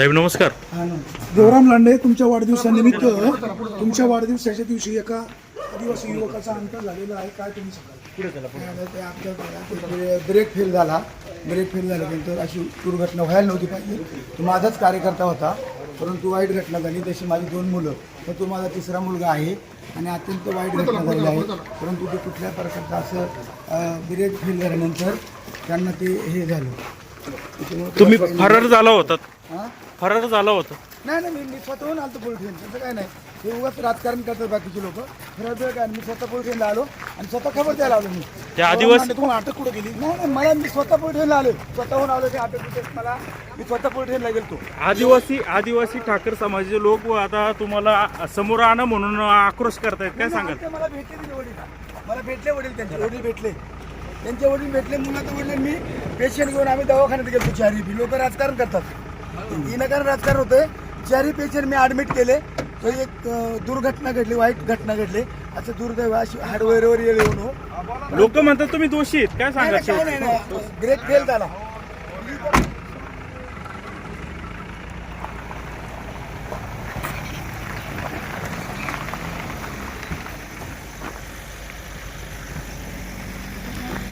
साहेब नमस्कार. देवराम लांडे तुमच्या वाढदिवसानिमित्त तुमच्या वाढदिवसाच्या दिवशी एका आदिवासी युवकाचा अंतर झालेला आहे. काय तुम्ही सांगाल? ते आपल्या ब्रेक फेल झाला. ब्रेक फेल झाल्यानंतर अशी दुर्घटना व्हायला नव्हती पाहिजे. तो माझाच कार्यकर्ता होता. परंतु वाईट घटना झाली. तशी माझी दोन मुलं. तर तो माझा तिसरा मुलगा आहे आणि अत्यंत वाईट घटना झालेली आहे. परंतु ते कुठल्या प्रकारचं असं ब्रेक फेल झाल्यानंतर त्यांना ते हे झालं. तुम्ही फरार झाला होता? फरार झाला होता. नाही नाही मी मी स्वतःहून आलतो पोलीस स्टेशन तसं काय नाही. हे उगाच राजकारण करतात बाकीचे लोक. खरं काय मी स्वतः पोलीस स्टेशनला आलो आणि स्वतः खबर द्यायला आलो मी. त्या आदिवासी तुम्हाला अटक कुठं केली? नाही नाही मला मी स्वतः पोलीस स्टेशनला आलो. स्वतःहून आलो ते अटक बिटक मला मी स्वतः पोलीस स्टेशनला गेलो आदिवासी आदिवासी ठाकर समाजाचे लोक व आता तुम्हाला समोर आणा म्हणून आक्रोश करतायत. काय सांगाल? ते मला भेटले तिथे वडील. मला भेटले वडील त्यांचे. वडील भेटले. त्यांचे वडील भेटले मुलाचं वडील मी पेशंट घेऊन आम्ही दवाखान्यात गेलो चारी बी. लोक राजकारण करतात. विनाकारण राजकारण होते. चारी पेशंट मी ऍडमिट केले. तो एक दुर्घटना घडली वाईट घटना घडली. असं दुर्दैव अशी हार्डवेअरवर येऊन हो. लोक म्हणतात तुम्ही दोषी आहेत. काय नाही ब्रेक फेल झाला.